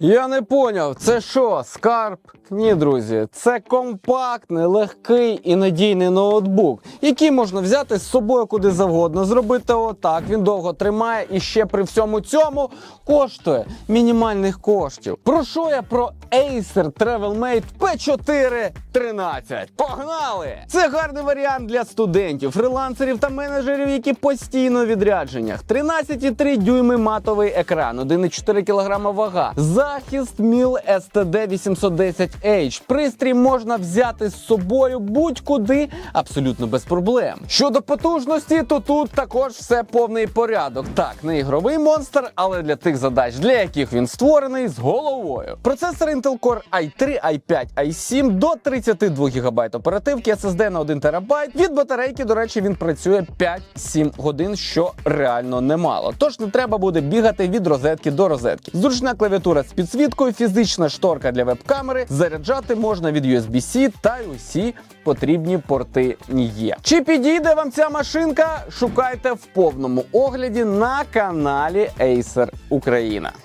Я не поняв, це що, скарб? Ні, друзі, це компактний, легкий і надійний ноутбук, який можна взяти з собою куди завгодно, зробити отак. Він довго тримає і ще при всьому цьому коштує мінімальних коштів. Про що я про Acer TravelMate P4 13? Погнали! Це гарний варіант для студентів, фрилансерів та менеджерів, які постійно у відрядженнях. 13,3 дюйми матовий екран, 1,4 кг вага, захист МІЛ STD 810H. Пристрій можна взяти з собою будь-куди абсолютно без проблем. Щодо потужності, то тут також все повний порядок. Так, не ігровий монстр, але для тих задач, для яких він створений з головою. Процесор Intel Core i3, i5, i7 до 32 ГБ оперативки, SSD на 1 ТБ. Від батарейки, до речі, він працює 5-7 годин, що реально немало. Тож не треба буде бігати від розетки до розетки. Зручна клавіатура з підсвіткою, фізична шторка для веб-камери. Заряджати можна від USB-C та й усі потрібні порти є. Чи підійде вам ця машинка? Шукайте в повному огляді на каналі Acer Україна.